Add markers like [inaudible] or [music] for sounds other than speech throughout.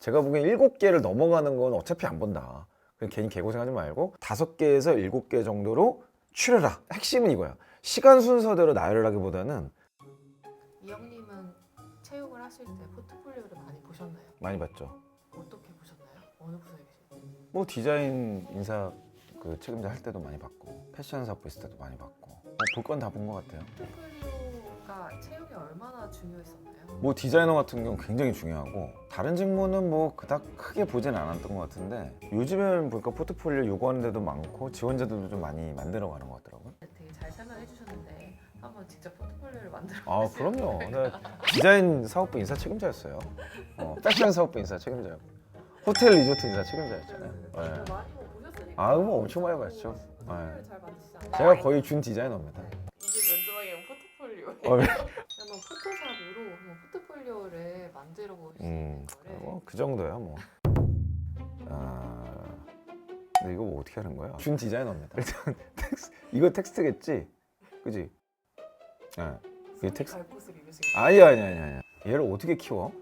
제가 보기엔 일곱 개를 넘어가는 건 어차피 안 본다. 괜히 개고생하지 말고 다섯 개에서 일곱 개 정도로 추려라. 핵심은 이거야. 시간 순서대로 나열하기보다는 이영님은 체육을 하실 때 포트폴리오를 많이 보셨나요? 많이 봤죠. 어떻게 보셨나요? 어느 부서에 계실 때? 뭐 디자인 인사 그 책임자 할 때도 많이 봤고 패션 사업 있을 때도 많이 봤고 뭐볼건 다 본 것 같아요. 포트폴리오 가 체육에 얼마나 중요했었나요? 뭐 디자이너 같은 경우 굉장히 중요하고 다른 직무는 뭐 그닥 크게 보진 않았던 것 같은데 요즘엔 보니까 포트폴리오 요구하는 데도 많고 지원자들도 좀 많이 만들어 가는 것 같더라고요. 되게 잘 설명해 주셨는데 한번 직접 포트폴리오를 만들어 아 보시면 그럼요. 네. 디자인 사업부 인사 책임자였어요. 어, 패션 사업부 인사 책임자였고 호텔 리조트 인사 책임자였잖아요. 네. 많이 뭐 보셨으니까 아, 뭐 엄청 많이 봤죠. 포트폴리오를 네. 잘 만드시잖아요 제가 거의 준 디자이너입니다. 이 어, 네. 한번 포토샵으로 한번 포트폴리오를 만들어 보시는 음, 거를 뭐, 그 정도야 뭐. 아, 근데 이거 뭐 어떻게 하는 거야? 준 디자이너입니다. 일단 텍스, 이거 텍스트겠지, 그지? 예. 손이 텍스- 갈 곳을 잃으시겠어요 아니야, 아니야, 아니야, 아니야. 얘를 어떻게 키워?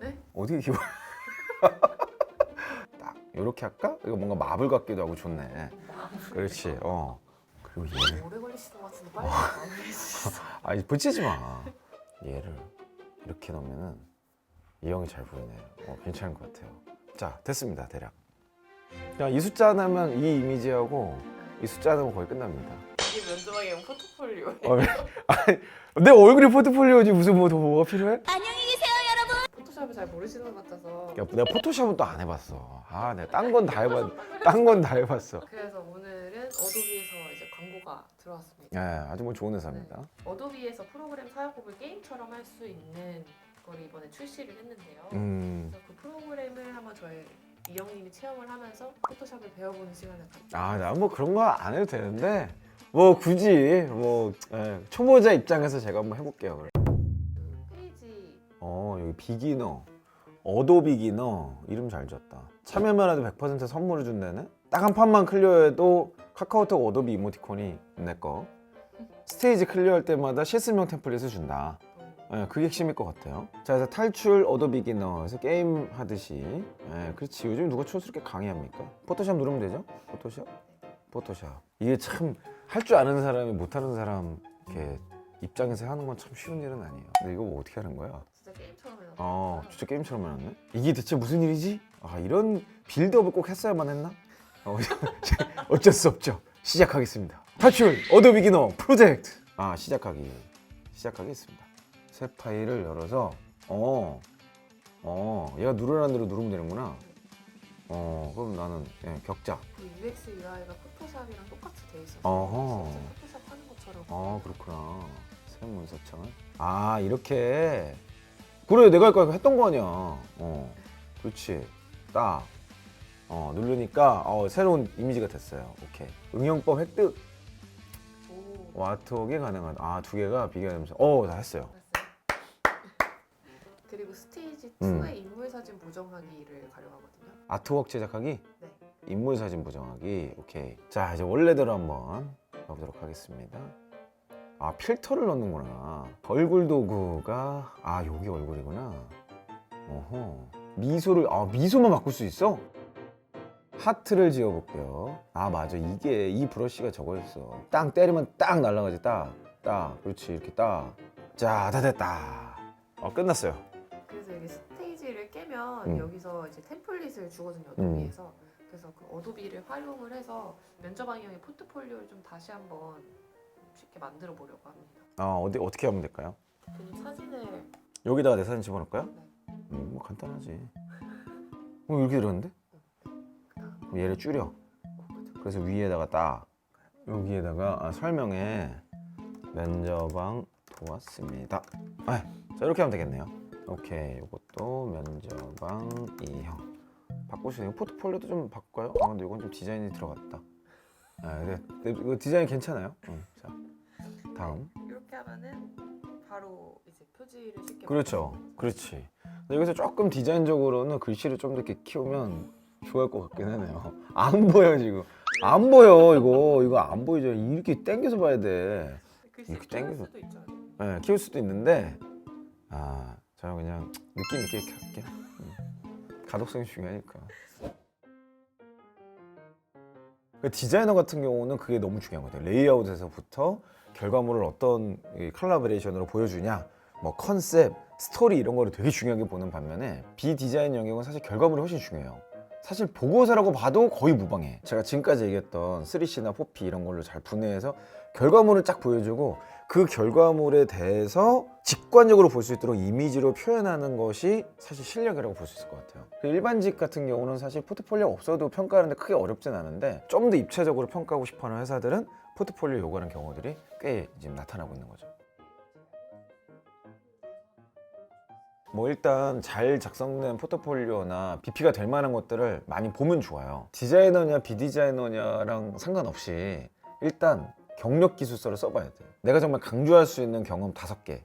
네? 어떻게 키워? [laughs] 딱 이렇게 할까? 이거 뭔가 마블 같기도 하고 좋네. 그렇지. 어. 그리고 얘를 오래 걸리시는 것 같은데 빨리 마무리해 주시죠 [laughs] 아니 붙이지 마. 얘를 이렇게 넣으면은 이 형이 잘 보이네. 어, 괜찮은 것 같아요. 자 됐습니다 대략. 그냥 이 숫자 하나면 이 이미지하고 이 숫자 하나면 거의 끝납니다. 이게 면접하기엔 포트폴리오에 어, 왜- [laughs] 아니, 내 얼굴이 포트폴리오지 무슨 뭐 더 뭐가 필요해? 포토샵을 잘 모르시는 것 같아서 야, 내가 포토샵은 또 안 해봤어. 아, 내가 딴 건 다 해봤, [laughs] 딴건 다 해봤어. 그래서 오늘은 어도비에서 이제 광고가 들어왔습니다. 예, 아주 뭐 좋은 회사입니다. 어도비에서 프로그램 사용법을 게임처럼 할 수 있는 걸 이번에 출시를 했는데요. 음, 그래서 그 프로그램을 한번 저희 이영님이 체험을 하면서 포토샵을 배워보는 시간을 갖 아, 나 뭐 그런 거 안 해도 되는데 뭐 굳이 뭐 예, 초보자 입장에서 제가 한번 해볼게요. 그럼. 그 페이지 어, 여기 비기너, 어도 비기너 이름 잘 지었다. 참여만 해도 100% 선물을 준다네. 딱 한 판만 클리어해도 카카오톡 어도비 이모티콘이 내 거. 스테이지 클리어할 때마다 실습용 템플릿을 준다. 또 예, 그게 핵심일 것 같아요. 자, 그래서 탈출 어도 비기너에서 게임 하듯이. 예, 그렇지. 요즘 누가 촌스럽게 강의합니까? 포토샵 누르면 되죠? 포토샵? 포토샵. 이게 참 할 줄 아는 사람이 못하는 사람 이렇게 입장에서 하는 건 참 쉬운 일은 아니에요. 근데 이거 뭐 어떻게 하는 거야? 어, 진짜 게임처럼 해놨네? 이게 대체 무슨 일이지? 아, 이런 빌드업을 꼭 했어야만 했나? 어, [laughs] 어쩔 수 없죠. 시작하겠습니다. 탈출 어도 비기너 프로젝트. 아, 시작하기. 시작하겠습니다. 새 파일을 열어서 어, 어, 얘가 누르라는 대로 누르면 되는구나. 어, 그럼 나는 예, 격자. 그 UX UI가 포토샵이랑 똑같이 돼 있어서 어허. 진짜 포토샵 하는 것처럼 아, 그렇구나. 새 문서창을. 아, 이렇게. 그래, 내가 아까 했던 거 아니야. 어, 그렇지. 딱. 어, 누르니까 어, 새로운 이미지가 됐어요. 오케이. 응용법 획득. 오, 와트웍이 가능하다. 아, 두 개가 비교하면서. 어, 다 했어요. 그리고 스테이지 음. 2의 인물 사진 보정하기를 가려하거든요. 아트웍 제작하기. 네. 인물 사진 보정하기. 오케이. 자, 이제 원래대로 한번 가보도록 하겠습니다. 아, 필터를 넣는구나. 얼굴 도구가 아, 여기 얼굴이구나. 어허. 미소를 아, 미소만 바꿀 수 있어? 하트를 지어 볼게요. 아, 맞아. 이게 이 브러쉬가 저거였어. 땅 때리면 딱 날아가지. 딱. 딱. 그렇지. 이렇게 딱. 자, 다 됐다. 어, 끝났어요. 그래서 여기 스테이지를 깨면 음. 여기서 이제 템플릿을 주거든요 음. 어도비에서 그래서 그 어도비를 활용을 해서 면접 방향의 포트폴리오를 좀 다시 한번 쉽게 만들어 보려고 합니다. 아, 어디 어떻게 하면 될까요? 그럼 사진을 여기다가 내 사진 집어넣을까요? 네. 음, 뭐 간단하지. 어, 이렇게 들었는데? 그럼 얘를 줄여. 그래서 위에다가 딱 여기에다가 아, 설명에 면접방 도왔습니다. 아, 자 이렇게 하면 되겠네요. 오케이, 이것도 면접방 이형 바꾸시네요. 포트폴리오도 좀 바꿀까요? 아 근데 이건 좀 디자인이 들어갔다. 아, 근데, 근데 이거 디자인 괜찮아요. 응, 자 다음. 이렇게 하면은 바로 이제 표지를 쉽게 그렇죠. 그렇지. 근데 여기서 조금 디자인적으로는 글씨를 좀더 이렇게 키우면 좋아할 것 같긴 하네요. [laughs] 안 보여 지금. 안 보여 이거 이거 안 보이죠. 이렇게 당겨서 봐야 돼. 글씨 이렇게 키울 당겨서- 수도 있죠. 네, 키울 수도 있는데 아 저는 그냥 느낌 있게 이렇게 할게요. 음. 가독성이 중요하니까. 그 디자이너 같은 경우는 그게 너무 중요한 거예요. 레이아웃에서부터 결과물을 어떤 이 컬라보레이션으로 보여주냐, 뭐 컨셉, 스토리 이런 거를 되게 중요하게 보는 반면에 비디자인 영역은 사실 결과물이 훨씬 중요해요. 사실 보고서라고 봐도 거의 무방해. 제가 지금까지 얘기했던 3C나 4P 이런 걸로 잘 분해해서 결과물을 쫙 보여주고 그 결과물에 대해서 직관적으로 볼 수 있도록 이미지로 표현하는 것이 사실 실력이라고 볼 수 있을 것 같아요. 그 일반직 같은 경우는 사실 포트폴리오 없어도 평가하는데 크게 어렵진 않은데 좀 더 입체적으로 평가하고 싶어하는 회사들은 포트폴리오 요구하는 경우들이 꽤 지금 나타나고 있는 거죠. 뭐 일단 잘 작성된 포트폴리오나 BP가 될 만한 것들을 많이 보면 좋아요. 디자이너냐 비디자이너냐랑 상관없이 일단 경력 기술서를 써봐야 돼요. 내가 정말 강조할 수 있는 경험 다섯 개.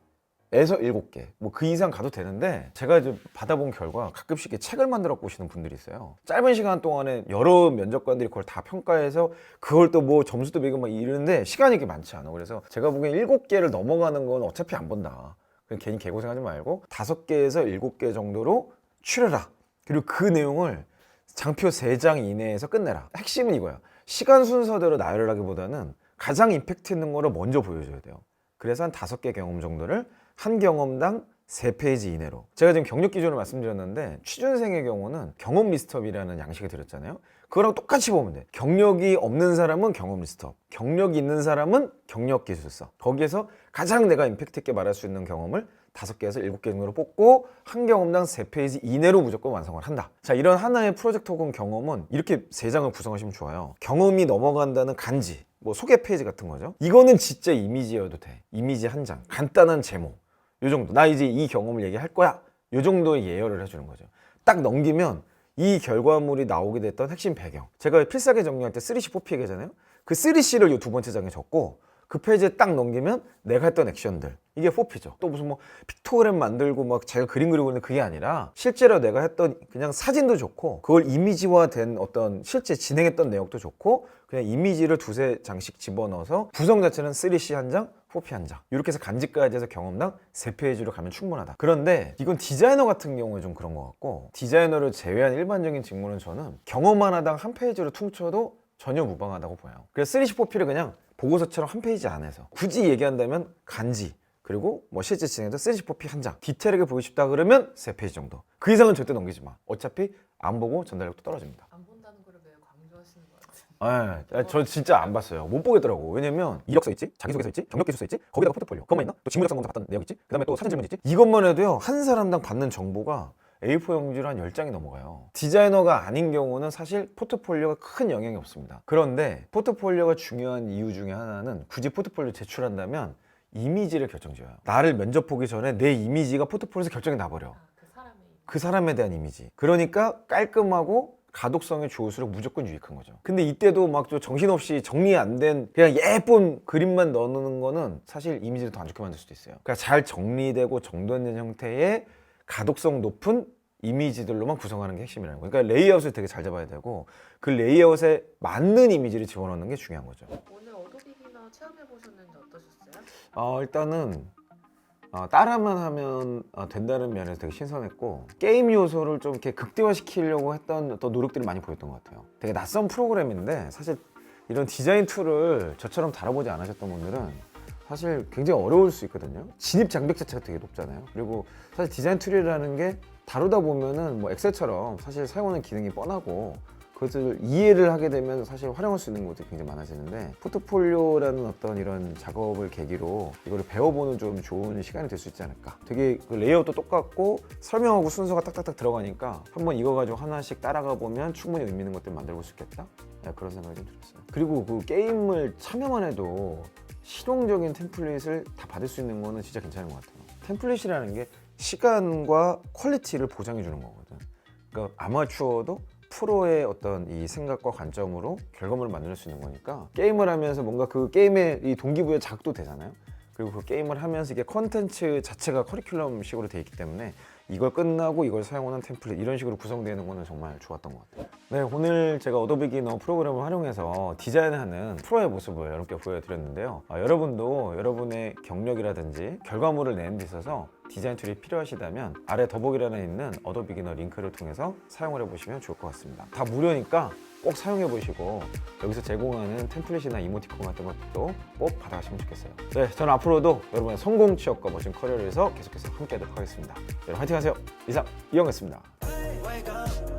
에서 일곱 개, 뭐 그 이상 가도 되는데 제가 이제 받아본 결과 가끔씩 이렇게 책을 만들어 보시는 분들이 있어요. 짧은 시간 동안에 여러 면접관들이 그걸 다 평가해서 그걸 또 뭐 점수도 매기고 막 이러는데 시간이 그렇게 많지 않아. 그래서 제가 보기엔 일곱 개를 넘어가는 건 어차피 안 본다. 그냥 괜히 개고생하지 말고 다섯 개에서 일곱 개 정도로 추려라. 그리고 그 내용을 장표 세장 이내에서 끝내라. 핵심은 이거야. 시간 순서대로 나열하기보다는 가장 임팩트 있는 거를 먼저 보여줘야 돼요. 그래서 한 다섯 개 경험 정도를 한 경험당 세 페이지 이내로. 제가 지금 경력 기준을 말씀드렸는데 취준생의 경우는 경험 리스트업이라는 양식을 드렸잖아요. 그거랑 똑같이 보면 돼. 경력이 없는 사람은 경험 리스트업, 경력이 있는 사람은 경력 기술서. 거기에서 가장 내가 임팩트 있게 말할 수 있는 경험을 다섯 개에서 일곱 개 정도로 뽑고 한 경험당 세 페이지 이내로 무조건 완성을 한다. 자, 이런 하나의 프로젝트 혹은 경험은 이렇게 세 장을 구성하시면 좋아요. 경험이 넘어간다는 간지, 뭐 소개 페이지 같은 거죠. 이거는 진짜 이미지여도 돼. 이미지 한 장, 간단한 제목. 요 정도. 나 이제 이 경험을 얘기할 거야. 요 정도의 예열을 해주는 거죠. 딱 넘기면 이 결과물이 나오게 됐던 핵심 배경. 제가 필사계 정리할 때 3C, 4P 얘기하잖아요. 그 3C를 요 두 번째 장에 적고 그 페이지에 딱 넘기면 내가 했던 액션들. 이게 4P죠. 또 무슨 뭐 픽토그램 만들고 막 제가 그림 그리고 있는 그게 아니라 실제로 내가 했던 그냥 사진도 좋고 그걸 이미지화된 어떤 실제 진행했던 내용도 좋고 그냥 이미지를 두세 장씩 집어넣어서 구성 자체는 3C 한 장, 4P 한 장. 이렇게 해서 간직까지 해서 경험당 세 페이지로 가면 충분하다. 그런데 이건 디자이너 같은 경우에 좀 그런 것 같고 디자이너를 제외한 일반적인 직무는 저는 경험 하나당 한 페이지로 퉁쳐도 전혀 무방하다고 보여요. 그래서 3C, 4P를 그냥 보고서처럼 한 페이지 안에서 굳이 얘기한다면 간지 그리고 뭐 실제 진행도 3C, 4P 한 장. 디테일하게 보고 싶다 그러면 세 페이지 정도. 그 이상은 절대 넘기지 마. 어차피 안 보고 전달력도 떨어집니다. 안 본다는 거를 왜 강조하시는 거예요? 아, 저 진짜 안 봤어요. 못 보겠더라고. 왜냐면 이력서 있지, 자기소개서 있지, 경력기술서 있지, 거기다가 포트폴리오 그것만 있나? 또 직무적 상담 봤던 내용 있지, 그다음에 또 사진 질문 있지. 이것만 해도요 한 사람당 받는 정보가 A4 용지로 한 10장이 넘어가요. 디자이너가 아닌 경우는 사실 포트폴리오가 큰 영향이 없습니다. 그런데 포트폴리오가 중요한 이유 중에 하나는 굳이 포트폴리오 제출한다면 이미지를 결정지어요. 나를 면접 보기 전에 내 이미지가 포트폴리오에서 결정이 나버려. 아, 그그 사람에 대한 이미지. 그러니까 깔끔하고 가독성이 좋을수록 무조건 유익한 거죠. 근데 이때도 막좀 정신없이 정리 안 된 그냥 예쁜 그림만 넣는 거는 사실 이미지를 더 안 좋게 만들 수도 있어요. 그러니까 잘 정리되고 정돈된 형태의 가독성 높은 이미지들로만 구성하는 게 핵심이라는 거예요. 그러니까 레이아웃을 되게 잘 잡아야 되고 그 레이아웃에 맞는 이미지를 집어넣는 게 중요한 거죠. 오늘 어도비기너 체험해 보셨는데 어떠셨어요? 어, 일단은 어, 따라만 하면 어, 된다는 면에서 되게 신선했고 게임 요소를 좀 이렇게 극대화시키려고 했던 어떤 노력들이 많이 보였던 것 같아요. 되게 낯선 프로그램인데 사실 이런 디자인 툴을 저처럼 다뤄보지 않으셨던 분들은 사실 굉장히 어려울 수 있거든요. 진입 장벽 자체가 되게 높잖아요. 그리고 사실 디자인 툴이라는 게 다루다 보면은 뭐 엑셀처럼 사실 사용하는 기능이 뻔하고 그것을 이해를 하게 되면 사실 활용할 수 있는 것들이 굉장히 많아지는데 포트폴리오라는 어떤 이런 작업을 계기로 이거를 배워보는 좀 좋은 시간이 될 수 있지 않을까. 되게 그 레이아웃도 똑같고 설명하고 순서가 딱딱딱 들어가니까 한번 이거 가지고 하나씩 따라가 보면 충분히 의미 있는 것들 만들어 볼 수 있겠다? 네, 그런 생각이 좀 들었어요. 그리고 그 게임을 참여만 해도 실용적인 템플릿을 다 받을 수 있는 거는 진짜 괜찮은 것 같아요. 템플릿이라는 게 시간과 퀄리티를 보장해 주는 거거든. 그러니까 아마추어도 프로의 어떤 이 생각과 관점으로 결과물을 만들 수 있는 거니까 게임을 하면서 뭔가 그 게임의 이 동기부여 자극도 되잖아요. 그리고 그 게임을 하면서 이게 컨텐츠 자체가 커리큘럼식으로 돼 있기 때문에 이걸 끝나고 이걸 사용하는 템플릿 이런 식으로 구성되는 거는 정말 좋았던 것 같아요. 네, 오늘 제가 어도비 기너 프로그램을 활용해서 디자인하는 프로의 모습을 여러분께 보여드렸는데요. 아, 여러분도 여러분의 경력이라든지 결과물을 내는 데 있어서 디자인 툴이 필요하시다면 아래 더보기란에 있는 어도 비 기너 링크를 통해서 사용을 해보시면 좋을 것 같습니다. 다 무료니까 꼭 사용해 보시고 여기서 제공하는 템플릿이나 이모티콘 같은 것도 꼭 받아가시면 좋겠어요. 네, 저는 앞으로도 여러분의 성공 취업과 멋진 커리어를 위해서 계속해서 함께하도록 하겠습니다. 여러분 화이팅 하세요. 이상 이영이었습니다.